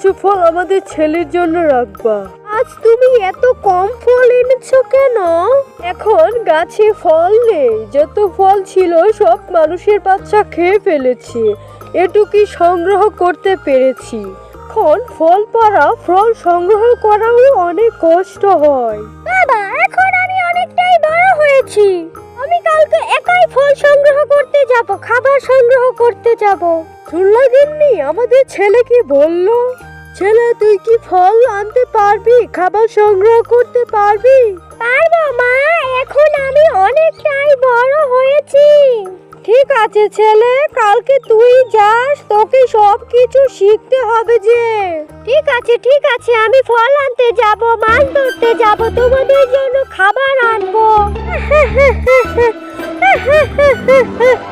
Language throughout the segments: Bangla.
কিছু ফল আমাদের ছেলের জন্য রাখবা। আজ তুমি এত কম ফল এনেছো কেন? এখন গাছে ফল নেই। যত ফল ছিল সব মানুষের বাচ্চা খেয়ে ফেলেছে। এটুকুই সংগ্রহ করতে পেরেছি। এখন ফল পাড়া ফল সংগ্রহ করাও অনেক কষ্ট হয়। বাবা এখন আমি অনেকটাই বড় হয়েছি। আমি কালকে একাই ফল সংগ্রহ করতে যাব খাবার সংগ্রহ করতে যাব। শুনলা গিন্নি আমাদের ছেলে কি বলল? ছেলে তুই কি ফল আনতে পারবি? খাবার সংগ্রহ করতে পারবি? পারব মা। এখন আমি অনেকটাই বড় হয়েছি। ঠিক আছে ছেলে কালকে তুই যাস তোকে সব কিছু শিখতে হবে যে। ঠিক আছে ঠিক আছে আমি ফল আনতে যাব মাছ ধরতে যাব তোমাদের জন্য খাবার আনব।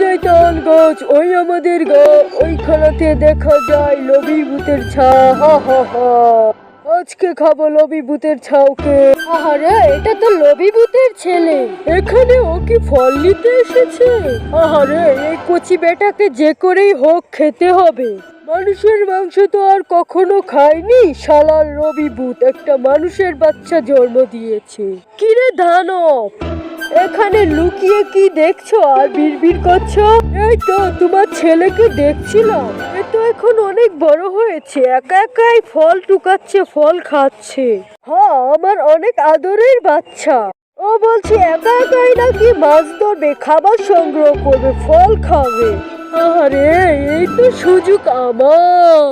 দেখা গাছ, ওই আমাদের গা। ওইখানাতে দেখা যায় লবি ভূতের ছা হা হা হা। আজকে খাব লবি ভূতের ছাউকে। আহারে, এটা তো লবি ভূতের ছেলে। এখানে ও কি ফল নিতে এসেছে? আহারে, এই কচি বেটাকে যে করেই হোক খেতে হবে। মানুষের মাংস তো আর কখনো খায়নি। শালার রবি ভূত একটা মানুষের বাচ্চা জন্ম দিয়েছে। কিরে দানব! এখানে লুকিয়ে কি দেখছ আর বিড়বিড় করছ? এই তো, তোমার ছেলেকে দেখছিলাম। এ তো এখন অনেক বড় হয়েছে। একা একাই ফল টুকাচ্ছে, ফল খাচ্ছে। হ্যাঁ আমার অনেক আদরের বাচ্চা। ও বলছে, একা একাই নাকি মাছ ধরবে, খাবার সংগ্রহ করবে, ফল খাবে। আরে এই তো সুযোগ আমার।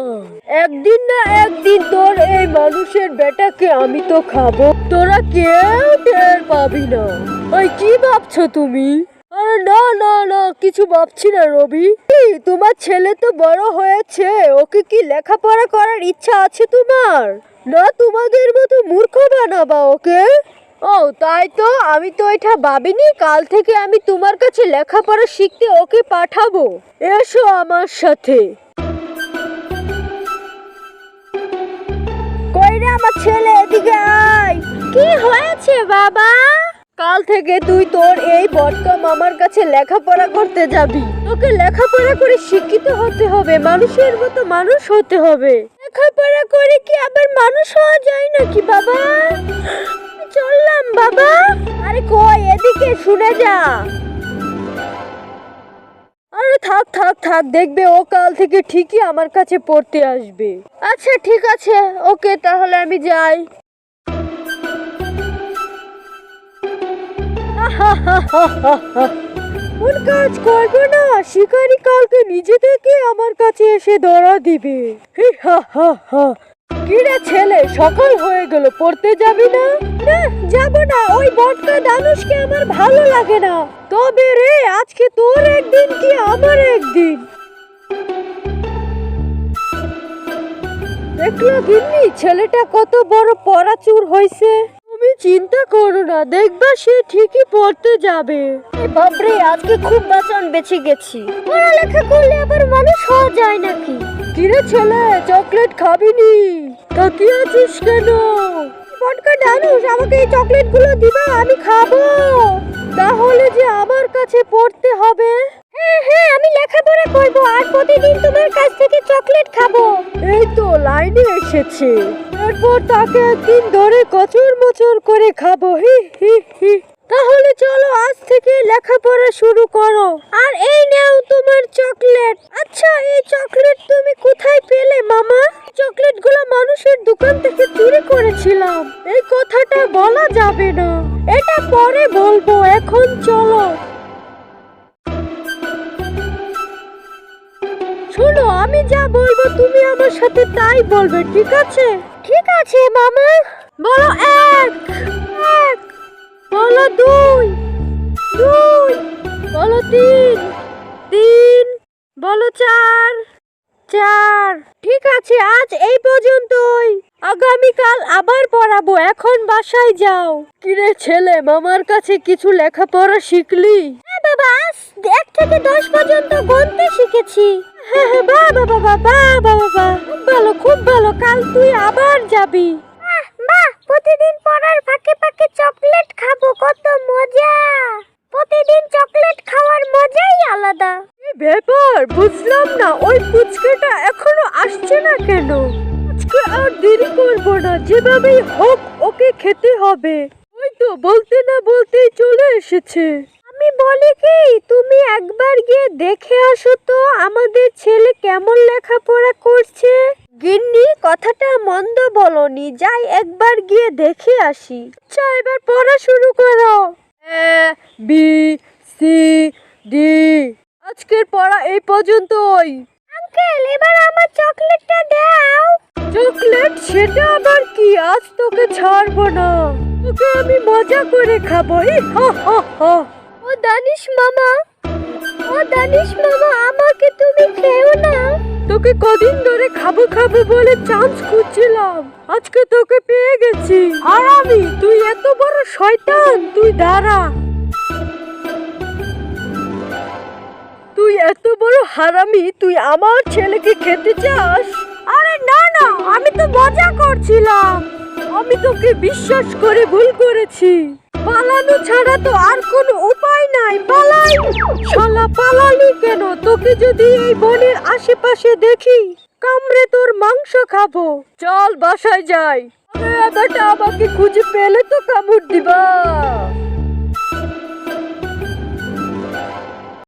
একদিন না একদিন তোর এই মানুষের বেটাকে আমি তো খাব। তোরা কেউ টের পাবি না। ওই কি ভাবছ তুমি? আরে না না না, কিছু ভাবছি না রবি। তোমার ছেলে তো বড় হয়েছে। ওকে কি লেখাপড়া করার ইচ্ছা আছে তোমার? না তোমাদের মতো মূর্খ বানাবা ওকে? ও, তাই তো? আমি তো এটা ভাবিনি। কাল থেকে আমি তোমার কাছে লেখাপড়া শিখতে ওকে পাঠাবো। এসো আমার সাথে। কইরে আমার ছেলে, এদিকে আয়। কি হয়েছে বাবা? কাল থেকে তুই তোর এই বটকা মামার কাছে লেখাপড়া করতে যাবি। তোকে লেখাপড়া করে শিক্ষিত হতে হবে, মানুষের মতো মানুষ হতে হবে। লেখাপড়া করে কি আবার মানুষ হওয়া যায় নাকি বাবা? চললাম, বাবা। আরে কই, এদিকে শুনে যা। আরে থাক থাক থাক, দেখবে ও কাল থেকে ঠিকই আমার কাছে পড়তে আসবে। আচ্ছা ঠিক আছে, ওকে, তাহলে আমি যাই। কোন কাজ করব না, শিকারি কালকে নিজে থেকে আমার কাছে এসে ধরা দিবে। হি, হা হা কিরে ছেলে, সকাল হয়ে গেল, পড়তে যাবি না? না, যাব না, ওই বটকা দানুষকে আমার ভালো লাগে না। তবে রে, আজকে তোর একদিন কি আমার একদিন? দেখল গিন্নি, ছেলেটা কত বড় পড়াচুর হয়েছে। তুমি চিন্তা করো না, দেখবা সে ঠিকই পড়তে যাবে। বাপরে, আজকে খুব বাঁচন বেঁচে গেছি। পড়ালেখা করলে আবার মানুষ হওয়া যায় নাকি? কিরে ছেলে চকলেট খাবিনি? তাকিয়ে আছিস কেন? পটকা ডানুস, আমাকে এই চকলেটগুলো দিবা, আমি খাব। তাহলে যে আমার কাছে পড়তে হবে? হ্যাঁ হ্যাঁ আমি লেখাপড়া করব, আর প্রতিদিন তোমার কাছ থেকে চকলেট খাব। এই তো লাইনে এসেছে। এরপর তাকে একদিন ধরে কচুর মচুর করে খাব, হি হি হি তাহলে চলো আজ থেকে লেখাপড়া শুরু করো। আর এই নাও তোমার চকলেট। আচ্ছা এই চকলেট তুমি কোথায় পেলে, মামা? চকলেটগুলো মানুষের দোকান থেকে চুরি করেছিলাম। এই কথাটা বলা যাবে না। এটা পরে বলব, এখন চলো। শোনো, আমি যা বলব তুমি আমার সাথে তাই বলবে, ঠিক আছে? ঠিক আছে, মামা। বলো এক এক। বলো দুই দুই, বলো তিন তিন, বলো চার চার। ঠিক আছে, আজ এই পর্যন্তই। আগামীকাল আবার পড়াবো, এখন বাসায় যাও। কিরে ছেলে, মামার কাছে কিছু লেখাপড়া শিখলি? হ্যাঁ বাবা, আজ এক থেকে দশ পর্যন্ত গুনতে শিখেছি। হ্যাঁ হ্যাঁ বাহ বাবা বাবা বাবা খুব ভালো খুব ভালো, কাল তুই আবার যাবি। প্রতিদিন পড়ার ফাঁকে ফাঁকে চকলেট খাব, কত মজা। প্রতিদিন চকলেট খাওয়ার মজাই আলাদা। ব্যাপার, বুঝলাম না, ওই পুচকেটা এখনও আসছে না কেন? আজকে আর দেরি করব না, যেভাবেই হোক ওকে খেতে হবে। ওই তো, বলতে না বলতেই চলে এসেছে। আমি বলি কি? তুমি একবার গিয়ে দেখে আসো তো আমাদের ছেলে কেমন লেখাপড়া করছে। গিন্নি, কথাটা মন্দ বলনি। যাই একবার গিয়ে দেখে আসি। আচ্ছা এবার পড়া শুরু করো। B, C, D. আজকের পড়া এই পর্যন্তই। আঙ্কেল, এবার আমার চকলেটটা দাও। চকলেট, সেটা আবার কি? আজ তোকে ছাড়বো না। তোকে আমি মজা করে খাব। হা হা হা। ও দানিশ মামা। ও দানিশ মামা, আমাকে তুমি খেও না। তোকে কদিন ধরে খাব খাব বলে চান্স খুঁজছিলাম। আজকে তোকে পেয়ে গেছি। আর আমি? তুই এত বড় শয়তান। তুই দাঁড়া। তুই এত বড় হারামি, তুই আমার ছেলেকে খেতে চাস? আরে না না, আমি তো মজা করছিলাম। আমি তোকে বিশ্বাস করে ভুল করেছি। পালানো ছাড়া তো আর কোনো উপায় নাই, পালাই। শালা, পালালি কেন? তোকে যদি এই বনের আশেপাশে দেখি, কামড়ে তোর মাংস খাব। চল বাসায় যাই। বেটা আমাকে খুঁজে পেলে তো কামড় দিবা।